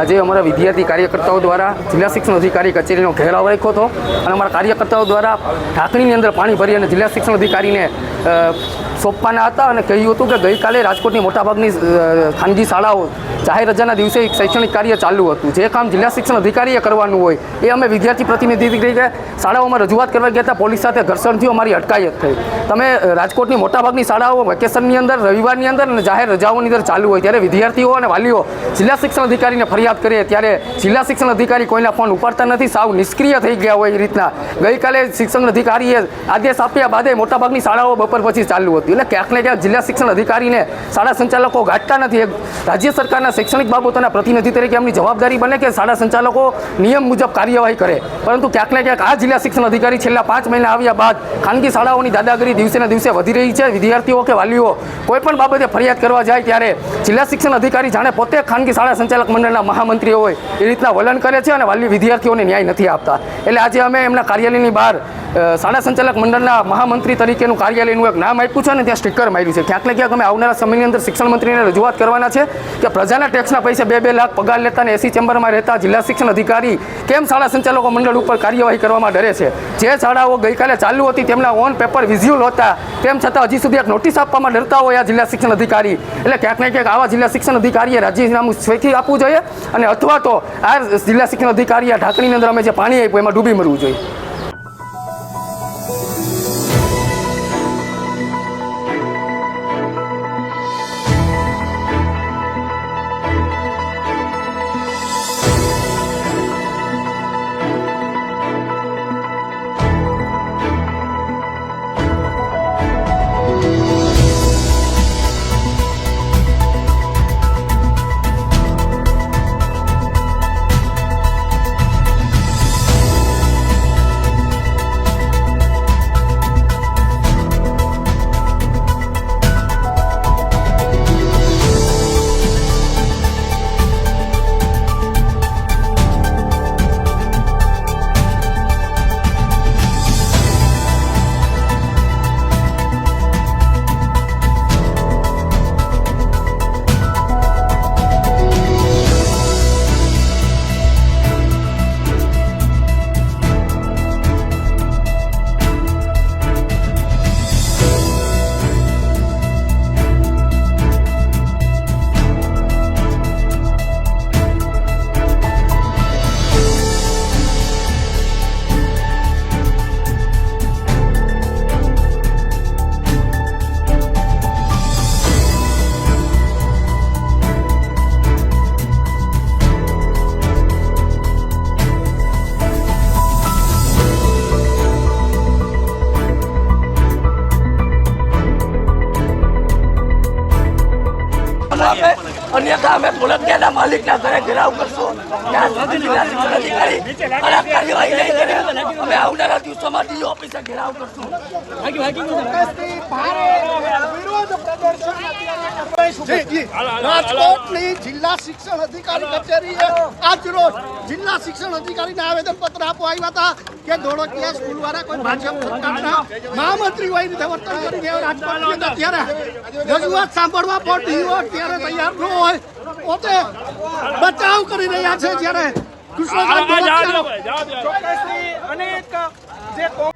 આજ અમારા વિદ્યાર્થી કાર્યકર્તાઓ દ્વારા જિલ્લા શિક્ષણ અધિકારી કચેરીનો ઘેરાવ રાખ્યો હતો અને અમારા કાર્યકર્તાઓ દ્વારા ઢાંકણીની અંદર પાણી ભરી અને જિલ્લા શિક્ષણ અધિકારીને સોંપવાના હતા અને કહ્યું હતું કે ગઈકાલે રાજકોટની મોટાભાગની ખાનગી શાળાઓ જાહેર રજાના દિવસે એક શૈક્ષણિક કાર્ય ચાલુ હતું. જે કામ જિલ્લા શિક્ષણ અધિકારીએ કરવાનું હોય એ અમે વિદ્યાર્થી પ્રતિનિધિ તરીકે શાળાઓમાં રજૂઆત કરવા ગયા હતા. પોલીસ સાથે ઘર્ષણ થયું અમારી અટકાયત થઈ. તમે રાજકોટની મોટાભાગની શાળાઓ વેકેશનની અંદર, રવિવારની અંદર અને જાહેર રજાઓની અંદર ચાલુ હોય. ત્યારે વિદ્યાર્થીઓ અને વાલીઓ જિલ્લા શિક્ષણ અધિકારીને ફરિયાદ કરીએ ત્યારે જિલ્લા શિક્ષણ અધિકારી કોઈના ફોન ઉપાડતા નથી. સાવ નિષ્ક્રિય થઈ ગયા હોય એ રીતના. ગઈકાલે શિક્ષણ અધિકારીએ આદેશ આપ્યા બાદ મોટાભાગની શાળાઓ બપોર પછી ચાલુ હતી. એટલે ક્યાંક ને ક્યાંક જિલ્લા શિક્ષણ અધિકારીને શાળા સંચાલકો ગાંઠતા નથી. રાજ્ય સરકારના શૈક્ષણિક બાબતોના પ્રતિનિધિ તરીકે એમની જવાબદારી બને કે શાળા સંચાલકો નિયમ મુજબ કાર્યવાહી કરે. પરંતુ ક્યાંક ને ક્યાંક આ જિલ્લા શિક્ષણ અધિકારી છેલ્લા પાંચ મહિના આવ્યા બાદ ખાનગી શાળાઓની દાદાગીરી દિવસે ને દિવસે વધી રહી છે. વિદ્યાર્થીઓ કે વાલીઓ કોઈ પણ બાબતે ફરિયાદ કરવા જાય ત્યારે જિલ્લા શિક્ષણ અધિકારી જાણે પોતે ખાનગી શાળા સંચાલક મંડળના મહામંત્રીઓ હોય એ રીતના વલણ કરે છે અને વાલી વિદ્યાર્થીઓને ન્યાય નથી આપતા. એટલે આજે અમે એમના કાર્યાલયની બહાર શાળા સંચાલક મંડળના મહામંત્રી તરીકેનું કાર્યાલયનું એક નામ આપ્યું છે અને ત્યાં સ્ટીકર માર્યું છે. ક્યાંક ને ક્યાંક અમે આવનારા સમયની અંદર શિક્ષણ મંત્રીને રજૂઆત કરવાના છે કે પ્રજાના ટેક્સના પૈસા બે બે લાખ પગાર લેતા અને એસી ચેમ્બરમાં રહેતા જિલ્લા શિક્ષણ અધિકારી કેમ શાળા સંચાલકો મંડળ ઉપર કાર્યવાહી કરવામાં ડરે છે? જે શાળાઓ ગઈકાલે ચાલુ હતી તેમના ઓન પેપર વિઝ્યુઅલ હતા. તેમ છતાં હજી સુધી એક નોટિસ આપવામાં ડરતા હોય આ જિલ્લા શિક્ષણ અધિકારી. એટલે ક્યાંક ને ક્યાંક આવા જિલ્લા શિક્ષણ અધિકારીએ રાજીનામું સ્વેથી આપવું જોઈએ અને અથવા તો આ જિલ્લા શિક્ષણ અધિકારી ઢાંકણીની અંદર અમે જે પાણી આપ્યું, એમાં ડૂબી મરવું જોઈએ. અન્યથા અમે ધોળકિયાના માલિકના ઘરે ઘેરાવ કરશું ત્યાં સુધી અધિકારી કડક કાર્યવાહી નહીં અમે આવનારા દિવસોમાં ડી ઓફિસે ઘેરાવ કરશું. રાજકોટની જિલ્લા શિક્ષણ અધિકારી કચેરીએ આજ રોજ જિલ્લા શિક્ષણ અધિકારીને આવેદન પત્ર આપવા આવ્યા હતા કે ધોળકિયા સ્કૂલ વાળા કોઈ ભાજપ સરકારના મહામંત્રી હોય રીતે વર્તન કરી રહ્યા રાજકોટની અંદર ત્યારે રજૂઆત સાંભળવા પડતી હોય ત્યારે તૈયાર ન હોય પોતે બચાવ કરી રહ્યા છે જ્યારે કૃષ્ણકાંત ધોળકિયા એક જે